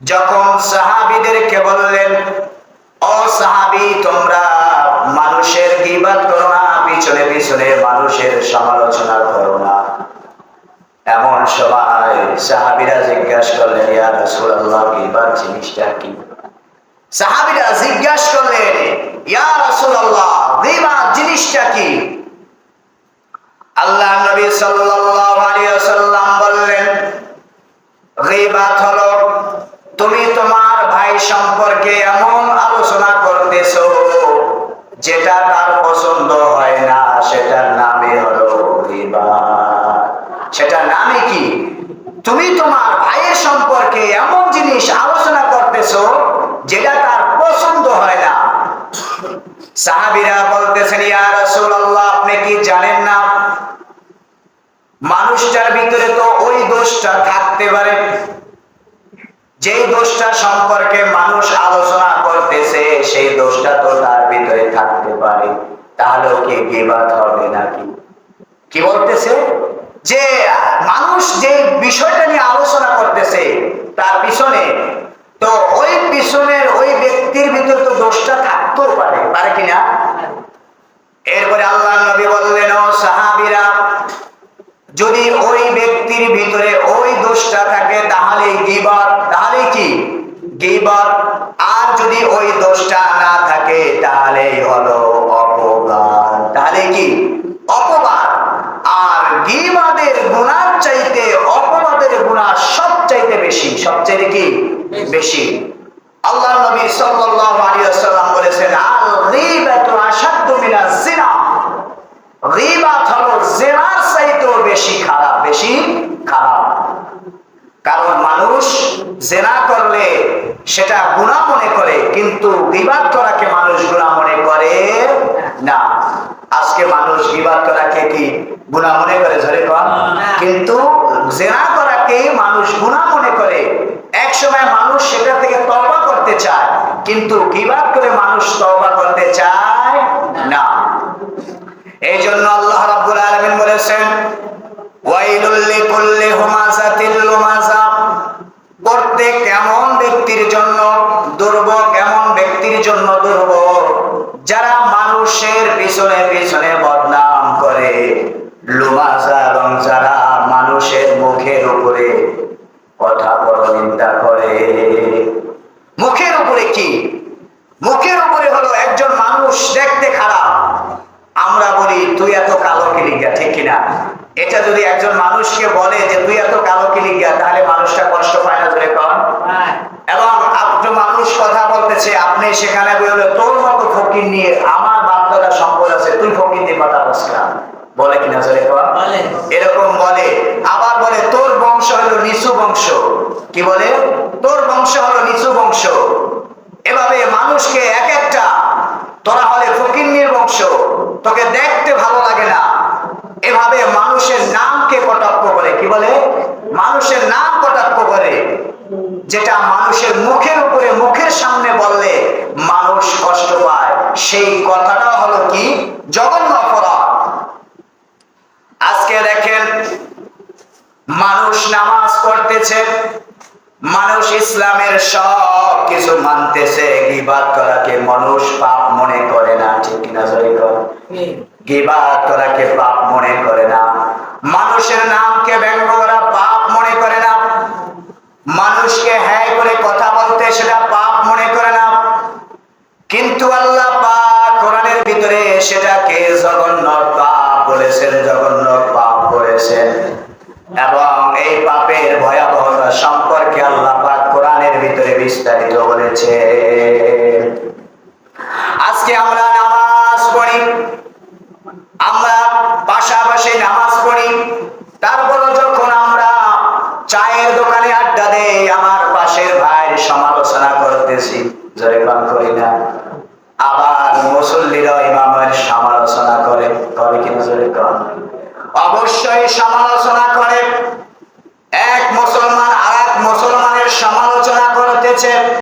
যখন সাহাবীদেরকে বললেন, ও সাহাবী, তোমরা মানুষের গীবাত করো না, পিছনে পিছনে মানুষের সমালোচনা করো না। এমন সময় সাহাবীরা জিজ্ঞাসা করলেন, ইয়া রাসূলুল্লাহ, গীবাত জিনিসটা কি? সাহাবীরা জিজ্ঞাসা করলেন, ইয়া রাসূলুল্লাহ, গীবাত জিনিসটা কি? আল্লাহ নবী সাল্লাল্লাহু আলাইহি ওয়াসাল্লাম বললেন গীবাত হলো তুমি তোমার ভাই সম্পর্কে এমন আলোচনা করতেছো যেটা তার পছন্দ হয় না, সেটার নামই হলো গীবাত সেটার নামে কি? তুমি তোমার ভাইয়ের সম্পর্কে এমন জিনিস আলোচনা করতেছো যেটা তার পছন্দ হয় না সাহাবীরা বলতেছেন, ইয়া রাসূলুল্লাহ, আপনি কি জানেন না? মানুষটার ভিতরে তো ওই দোষটা থাকতে পারে। যেই দোষটা সম্পর্কে মানুষ আলোচনা করতেছে, সেই দোষটা তো তার ভিতরে থাকতে পারে। তাহলেও কি গিবাত হবে নাকি? কি বলতেছে? যে মানুষ যে বিষয়টা নিয়ে আলোচনা করতেছে, তার পিছনে তো ওই পিছনের ওই ব্যক্তির ভিতরে তো থাকতেও পারে পারে কিনা? এরপরে আল্লাহ নবী বললেন, ও সাহাবীরা, যদি ওই ব্যক্তির ভিতরে ওই দোষটা থাকে তাহলে গিবাত তাহলে কি? গিবাত। আর যদি ওই দোষটা না থাকে তাহলে হলো অপবাদ। তাহলে কি? অপবাদ। আর গিবাদের গুণার চাইতে, অপবাদের গুণা সব চাইতে বেশি, সবচাইতে কি? বেশি। আল্লাহ নবী সাল্লাল্লাহু আলাইহি ওয়াসাল্লাম বলেছেন, আল গীবাতু আশাদ্দু মিনাজ জিনা গীবাত হলো জেনার চাইতেও বেশি খারাপ বেশি খারাপ। কারণ মানুষ জেনা করলে সেটা গুণা মনে করে, কিন্তু গিবাদ করাকে মানুষ গুণা মনে করে না। আজকে মানুষ গিবাদ করাকে কি গুণা মনে করে? ধরে কন। কিন্তু জেনা করাকে মানুষ গুণা মনে করে। এক সময় মানুষ সেটা থেকে তওবা করতে চায়, কিন্তু গিবাদ করে মানুষ তওবা করতে চায় না। এই আল্লাহ রাব্বুল আলামিন বলেছেন, ওয়াইলুল লিকুল্লি হুমাযাতিল লুমাযা প্রত্যেক এমন ব্যক্তির জন্য দুর্ভোগ, এমন ব্যক্তির জন্য দুর্ভোগ, যারা মানুষের পিছনে পিছনে বদনাম করে। লুমাজা এবং যারা মানুষের মুখের উপরে কথা বড় নিন্দা করে মুখের উপরে কি মুখের উপরে হলো একজন মানুষ দেখতে খারাপ আমরা বলি তুই এত কালো কিলিগা ঠিক কিনা এটা যদি একজন মানুষকে বলে যে তুই এত কালো কিলিগা তাহলে মানুষটা কষ্ট পায় না ধরে কন। এবং আপনি মানুষ কথা বলতেছে আপনি সেখানে বলে তোর মতো ফকির নিয়ে আমার বাপদাদা সম্পদ আছে তুই ফকির নিয়ে কথা বলছিলাম বলে কিনা কন? এরকম বলে। আবার বলে তোর বংশ হলো নিচু বংশ। কি বলে? তোর বংশ হলো নিচু বংশ এভাবে মানুষকে এক একটা তোরা হলে ফকিন্নির বংশ তোকে দেখতে ভালো লাগে না এভাবে মানুষের নামকে কটাক্ষ করে, কি বলে? মানুষের নাম কটাক্ষ করে, যেটা মানুষের মুখের উপরে, মুখের সামনে বললে মানুষ কষ্ট পায়। সেই কথাটা হলো কি? জঘন্য অপরাধ। আজকে দেখেন, মানুষ নামাজ পড়তেছে মানুষ ইসলামের সব কিছু মানতেছে গিবাদ করাকে মানুষ পাপ মনে করে না ঠিক কিনা জয় গিবাদ করাকে পাপ মনে করে না। মানুষের নামকে ব্যঙ্গ করা পাপ মনে করে না। মানুষকে হ্যাঁ করে কথা বলতে সেটা পাপ মনে করে না। কিন্তু আল্লাহ পাক কোরআনের ভিতরে সেটাকে জঘন্য পাপ বলেছেন জঘন্য পাপ বলেছেন। এবং এই পাপের ভয়াবহতা সম্পর্কে আল্লাহ পাক কোরআনের ভিতরে বিস্তারিত বলেছে। আজকে আমরা নামাজ পড়ি। আমরা পাশাপাশি নামাজ পড়ি। তারপর যখন আমরা চায়ের দোকানে আড্ডা দেই, আমার পাশের ভাইয়ের সমালোচনা করতেছি। জোরে পান করি না। আবার মুসল্লিরা ইমামের সমালোচনা করে। করে কিনা জোরে কন অবশ্যই সমালোচনা করে। এক মুসলমান আর এক মুসলমানের সমালোচনা করতেছে।